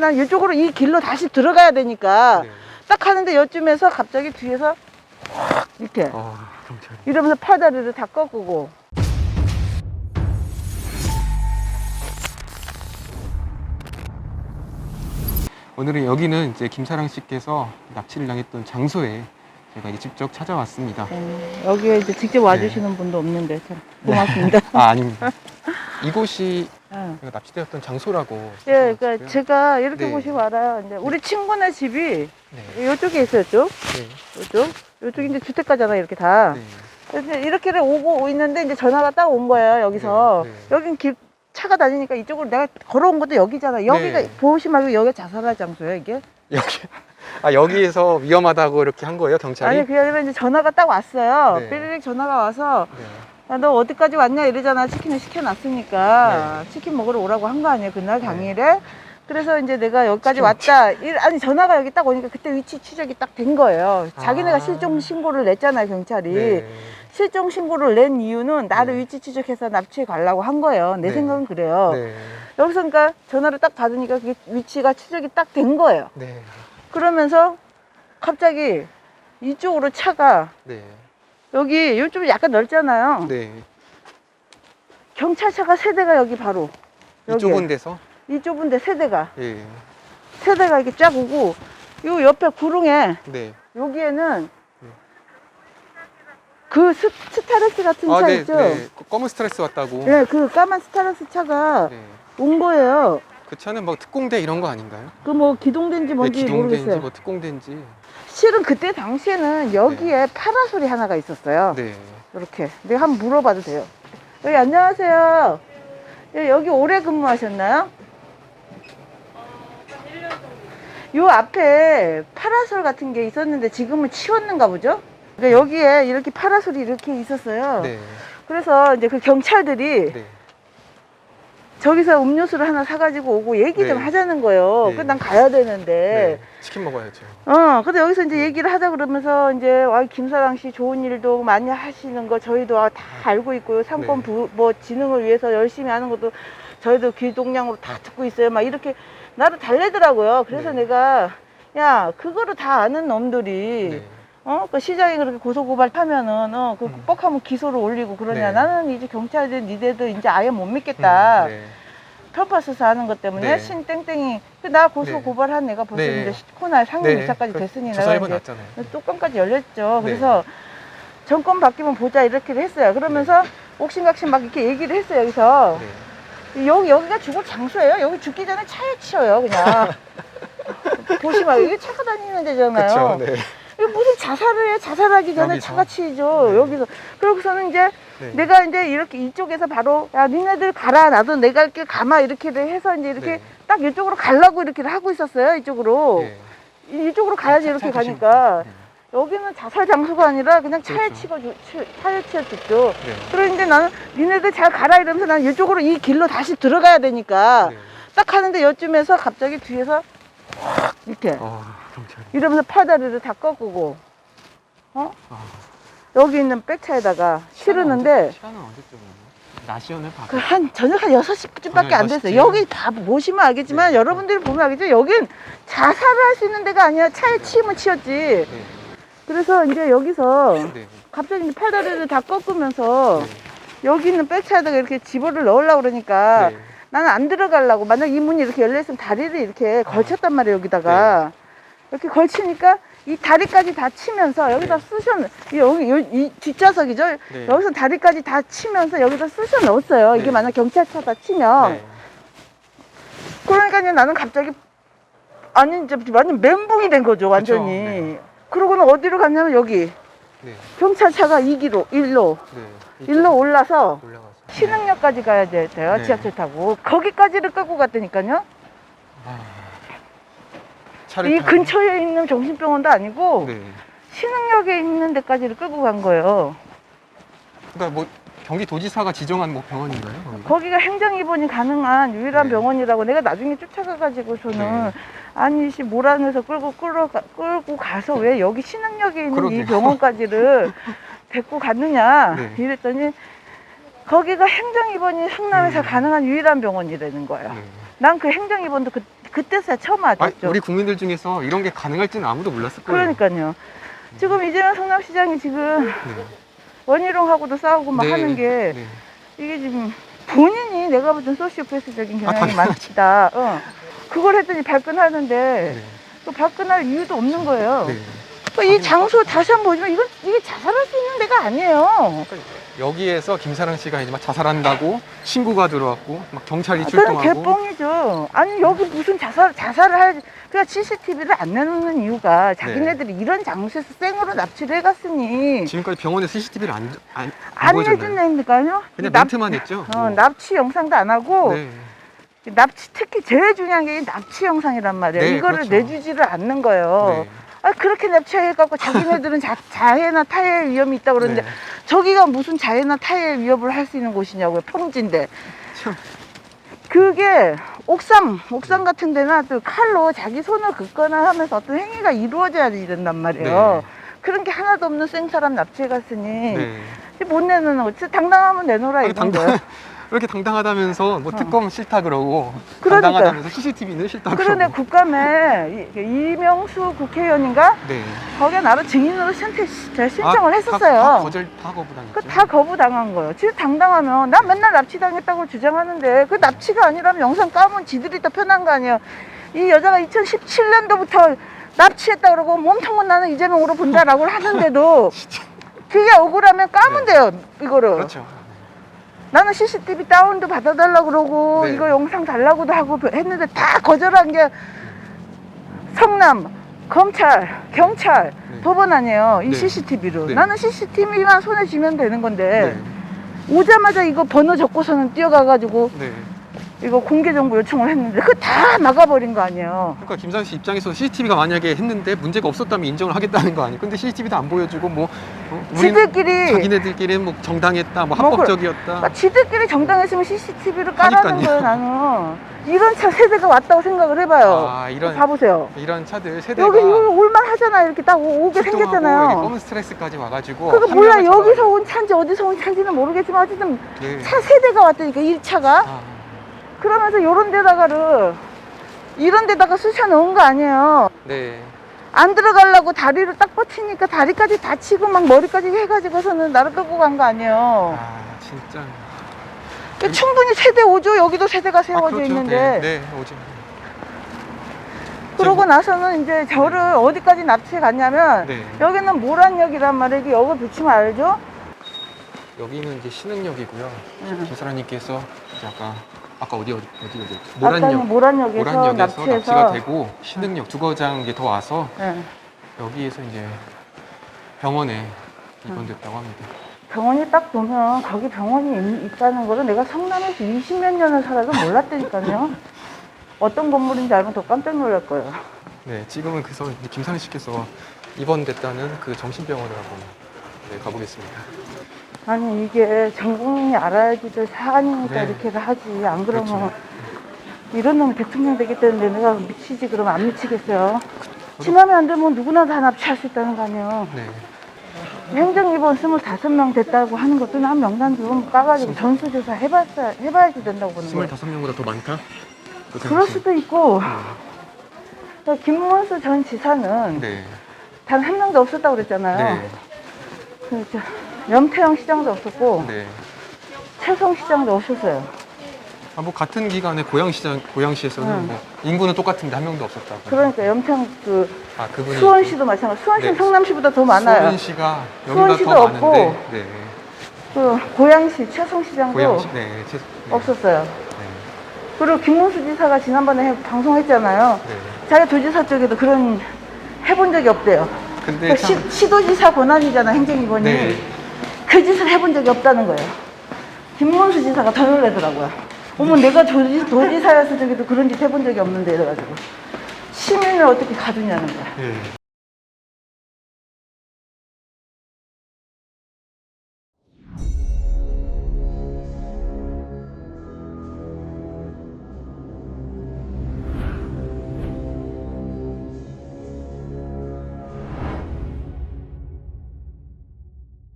난 이쪽으로 이 길로 다시 들어가야 되니까 네. 딱 하는데 요쯤에서 갑자기 뒤에서 확 이렇게 어, 경찰. 이러면서 팔다리를 다 꺾고 오늘은 여기는 이제 김사랑 씨께서 납치를 당했던 장소에 제가 이제 직접 찾아왔습니다. 음, 여기에 이제 직접 와주시는 분도 없는데 참 고맙습니다. 아, 아닙니다. 이곳이 응. 제가 납치되었던 장소라고. 예, 그러니까 하셨고요. 제가 이렇게 네. 보시면 알아요. 이제 우리 친구네 집이 네. 이쪽에 있었죠. 네. 이쪽. 이쪽이 이제 주택가잖아, 이렇게 다. 네. 이렇게를 오고 있는데 이제 전화가 딱 온 거예요, 여기서. 네, 네. 여긴 길, 차가 다니니까 이쪽으로 내가 걸어온 것도 여기잖아. 여기가, 네. 보시면 여기가 자살할 장소예요, 이게. 여기 아 여기에서 위험하다고 이렇게 한 거예요 경찰이? 아니, 그게 아니라 이제 전화가 딱 왔어요. 네. 삐리릭 전화가 와서, 네. 야, 너 어디까지 왔냐 이러잖아. 치킨을 시켜놨으니까. 네. 치킨 먹으러 오라고 한 거 아니에요, 그날 당일에. 그래서 이제 내가 여기까지 왔다. 이- 아니, 전화가 여기 딱 오니까 그때 위치 추적이 딱 된 거예요. 자기네가 아. 실종 신고를 냈잖아요, 경찰이. 네. 실종 신고를 낸 이유는 나를 네. 위치 추적해서 납치해 가려고 한 거예요. 내 네. 생각은 그래요. 네. 여기서 그러니까 전화를 딱 받으니까 그게 위치가 추적이 딱 된 거예요. 네. 그러면서 갑자기 이쪽으로 차가 네. 여기 이쪽 약간 넓잖아요. 네. 경찰차가 세 대가 여기 바로 이 여기에. 좁은 데서 이 좁은데 세 대가 예. 세 대가 이렇게 쫙 오고 요 옆에 구릉에 네. 여기에는 네. 그 스, 스타렉스 같은 아, 차 네, 있죠? 네. 그 검은 스트레스 왔다고. 네, 그 까만 스타렉스 차가 네. 온 거예요. 그 차는 뭐 특공대 이런 거 아닌가요? 그 뭐 기동된지 네, 뭔지 기동대인지 모르겠어요. 뭐 특공대인지. 실은 그때 당시에는 여기에 파라솔이 하나가 있었어요. 네. 이렇게. 내가 한번 물어봐도 돼요. 여기 안녕하세요. 예, 여기 오래 근무하셨나요? 요 앞에 파라솔 같은 게 있었는데 지금은 치웠는가 보죠? 그러니까 여기에 이렇게 파라솔이 이렇게 있었어요. 네. 그래서 이제 그 경찰들이 네. 저기서 음료수를 하나 사가지고 오고 얘기 좀 네. 하자는 거예요. 네. 그난 가야 되는데. 네. 치킨 먹어야죠. 어, 근데 여기서 이제 얘기를 하자 그러면서 이제 와 김사랑 씨 좋은 일도 많이 하시는 거 저희도 다 알고 있고요. 상권 네. 부, 뭐 진흥을 위해서 열심히 하는 것도 저희도 귀동량으로 다 듣고 있어요. 막 이렇게 나를 달래더라고요. 그래서 네. 내가 야 그거를 다 아는 놈들이 네. 어, 그 시장에 그렇게 고소고발하면은 어, 그 음. 국법하면 기소를 올리고 그러냐. 네. 나는 이제 경찰들 니네들 이제 아예 못 믿겠다. 음, 네. 편파 수사하는 것 때문에 네. 신땡땡이 그 나 고소 네. 고발한 애가 벌써 네. 이제 코너에 상임 네. 이사까지 그 됐으니 일본 이제 났잖아요. 뚜껑까지 열렸죠. 네. 그래서 정권 바뀌면 보자 이렇게 했어요. 그러면서 옥신각신 막 이렇게 얘기를 했어요. 여기서 네. 여기 여기가 죽을 장소예요. 여기 죽기 전에 차에 치여요. 그냥 보시면 여기 차가 다니는 데잖아요. 그렇죠. 네. 무슨 자살을 해? 자살하기 전에 여기서? 차가 치이죠. 네. 여기서 그러고서는 이제 네. 내가 이제 이렇게 이쪽에서 바로 야 니네들 가라 나도 내갈길 가마 이렇게 해서 이제 이렇게 네. 딱 이쪽으로 가려고 이렇게 하고 있었어요. 이쪽으로 네. 이- 이쪽으로 가야지 차- 이렇게. 가니까 네. 여기는 자살 장소가 아니라 그냥 차에 그렇죠. 치고 주- 치- 차에 치였었죠. 네. 그런데 나는 니네들 잘 가라 이러면서 난 이쪽으로 이 길로 다시 들어가야 되니까 네. 딱 하는데 요쯤에서 갑자기 뒤에서 확 이렇게 어, 경찰. 이러면서 팔다리를 다 꺾고 어? 아. 여기 있는 백차에다가 실으는데 시간은 언제쯤이에요? 낮 시간을 봐. 그 한 저녁 한 6시쯤밖에 안 저녁 됐어요. 6시. 여기 다 보시면 알겠지만 네. 여러분들이 보면 알겠죠. 여긴 자살을 할 수 있는 데가 아니야. 차에 치이면 치였지. 네. 그래서 이제 여기서 네. 갑자기 이제 팔다리를 다 꺾으면서 네. 여기 있는 백차에다가 이렇게 집어를 넣으려고 그러니까 네. 나는 안 들어가려고 만약 이 문이 이렇게 열려 있으면 다리를 이렇게 아. 걸쳤단 말이에요 여기다가 이렇게 걸치니까 이 다리까지 다 치면서 여기다 네. 쑤셔 이 여기 요- 이 뒷좌석이죠 네. 여기서 다리까지 다 치면서 여기다 쑤셔 넣었어요 이게 네. 만약 경찰차다 치면 네. 그러니까 이제 나는 갑자기 아니 이제 완전 멘붕이 된 거죠 완전히 네. 그러고는 어디로 갔냐면 여기 네. 경찰차가 2기로 일로 네. 일로 올라서 올라가서. 신흥역까지 가야 돼- 돼요 네. 지하철 타고 거기까지를 끌고 갔다니까요 아. 차를 이 타고? 근처에 있는 정신병원도 아니고 네. 신흥역에 있는 데까지를 끌고 간 거예요. 그러니까 뭐 경기도지사가 지정한 뭐 병원인가요? 거기가? 거기가 행정 입원이 가능한 유일한 네. 병원이라고 내가 나중에 쫓아가가지고 저는 네. 아니 씨 모란에서 끌고 끌어 가- 끌고 가서 왜 여기 신흥역에 있는 이 그러게요. 병원까지를 데리고 갔느냐 네. 이랬더니 거기가 행정 입원이 성남에서 음. 가능한 유일한 병원이라는 거예요. 네. 난그 행정 입원도 그 그때서야 처음 아, 알았죠. 우리 국민들 중에서 이런 게 가능할지는 아무도 몰랐을 거예요. 그러니까요. 지금 이재명 성남시장이 지금 네. 원희룡하고도 싸우고 막 네, 하는 게 네. 이게 지금 본인이 내가 볼땐 소시오패스적인 아, 경향이 당연하죠. 많다. 어. 그걸 했더니 발끈하는데 네. 또 발끈할 이유도 없는 거예요. 네. 그이 장소 다시 한번 보지만 이건 이게 자살할 수 있는 데가 아니에요. 여기에서 김사랑 씨가 이제 막 자살한다고 신고가 들어왔고 막 경찰이 그건 출동하고 개뻥이죠. 아니 여기 무슨 자살 자살을 할 그러니까 CCTV를 안 내놓는 이유가 자기네들이 이런 장소에서 생으로 납치를 해갔으니 지금까지 병원에 CCTV를 안, 안, 안 보여줬나요? 해준다니까요. 그냥 납- 멘트만 했죠. 어, 뭐. 납치 영상도 안 하고 네. 납치 특히 제일 중요한 게 이 납치 영상이란 말이에요. 네, 이거를 그렇죠. 내주지를 않는 거예요. 네. 아 그렇게 납치해갖고 자기네들은 자, 자해나 타해 위험이 있다 고 그러는데 네. 저기가 무슨 자해나 타해 위협을 할 수 있는 곳이냐고요. 평지인데. 참. 그게 옥상, 옥상 같은 데나 또 칼로 자기 손을 긋거나 하면서 어떤 행위가 이루어져야 된단 말이에요. 네. 그런 게 하나도 없는 생 사람 납치해 갔으니 네. 못 내놓는 거지. 당당하면 내놓으라 아니, 이런 거예요. 왜 이렇게 당당하다면서 뭐 어. 특검 싫다 그러고 그러니까요. 당당하다면서 CCTV는 싫다 그러고 국감에 이- 이명수 국회의원인가 네. 거기에 나를 증인으로 신청, 신청을 아, 다- 했었어요. 다, 거절 다 거부당했죠. 그 다 거부당한 거예요. 지금 당당하면 난 맨날 납치당했다고 주장하는데 그 납치가 아니라면 영상 까면 지들이 더 편한 거 아니에요. 이 여자가 2017년도부터 납치했다 그러고 몸통은 나는 이재명으로 본다라고 하는데도 그게 억울하면 까면 네. 돼요. 이거를. 그렇죠. 나는 CCTV 다운도 받아달라고 그러고 네. 이거 영상 달라고도 하고 했는데 다 거절한 게 성남 검찰 경찰 네. 법원 아니에요 이 네. CCTV로 네. 나는 CCTV만 손에 쥐면 되는 건데 네. 오자마자 이거 번호 적고서는 뛰어가가지고 네. 이거 공개 정보 요청을 했는데 그거 다 막아버린 거 아니에요 그러니까 김상 씨 입장에서 CCTV가 만약에 했는데 문제가 없었다면 인정을 하겠다는 거 아니에요? 근데 CCTV도 안 보여주고 뭐 어, 우린 지들끼리 자기네들끼리 뭐 정당했다, 뭐 뭐 그- 합법적이었다. 그러니까 지들끼리 정당했으면 CCTV를 까라는 하니깐요. 거예요 나는 이런 차 세대가 왔다고 생각을 해봐요 아 이런 봐보세요 이런 차들 세대가 여기 이거 올만 하잖아 이렇게 딱 오- 오게 출동하고 여기 생겼잖아요. 검은 스트레스까지 와가지고 그거 한 몰라 명을 여기서. 온 차인지 어디서 온 차인지는 모르겠지만 어쨌든 네. 차 세대가 왔다니까 이 차가 아, 그러면서 요런 데다가를 이런 데다가 쑤셔 넣은 거 아니에요. 네. 안 들어가려고 다리를 딱 버티니까 다리까지 다치고 막 머리까지 해가지고서는 나를 끌고 간 거 아니에요. 아 진짜. 그 충분히 세대 오죠. 여기도 세대가 아, 세워져 그렇죠. 있는데. 네, 네 오죠. 그러고 나서는 이제 저를 어디까지 납치해 갔냐면 네. 여기는 모란역이란 말이에요. 이게 역을 붙이면 알죠? 여기는 이제 신흥역이고요. 응. 김사라님께서 이제 아까 아까 어디 어디 어디 어디 아까는 모란역 모란역에서 모란역에서 납치해서 납치가 되고 신흥역 주거장 이게 더 와서 예. 여기에서 이제 병원에 입원됐다고 합니다. 병원이 딱 보면 거기 병원이 있- 있다는 거를 내가 성남에서 20몇 년을 살아도 몰랐다니까요. 어떤 건물인지 알면 더 깜짝 놀랄 거예요. 네, 지금은 그래서 이제 김사리 씨께서 입원됐다는 그 정신병원을 한번 네, 가보겠습니다. 아니 이게 전 국민이 알아야지 될 사안이니까 네. 이렇게 하지. 안 그러면 그렇죠. 이런 놈이 대통령 되겠다는데 내가 미치지 그러면 안 미치겠어요. 지나면 안 되면 누구나 다 납치할 수 있다는 거 아니에요. 네, 행정입원 25명 됐다고 하는 것도 한 명단 좀 까가지고 전수조사 해봤어야, 해봐야지 된다고 보는 거예요. 25명보다 더 많다? 그 그럴 수도 있고 그러니까 김문수 전 지사는 네, 단한 명도 없었다고 그랬잖아요. 네, 그 저, 염태영 시장도 없었고 네. 최성 시장도 없었어요. 아, 뭐 같은 기간에 고양시장 고양시에서는 응. 뭐 인구는 똑같은데 한 명도 없었다고. 그러니까 염태영 그 아 그분이 수원시도 마찬가지. 수원시 는 네. 성남시보다 더 많아요. 수원시가 수원시도 더 없고, 많은데, 네, 그 고양시 최성 시장도 고양시, 네, 제, 네, 없었어요. 네, 그리고 김문수 지사가 지난번에 해- 방송했잖아요. 네. 자기 도지사 쪽에도 그런 해본 적이 없대요. 근데 그 참, 시, 시도지사 권한이잖아 행정위원이. 네, 그 짓을 해본 적이 없다는 거예요. 김문수 지사가 더 놀래더라고요. 어머 내가 도지, 도지사였을 적에도 그런 짓 해본 적이 없는데 이래가지고 시민을 어떻게 가두냐는 거야. 네.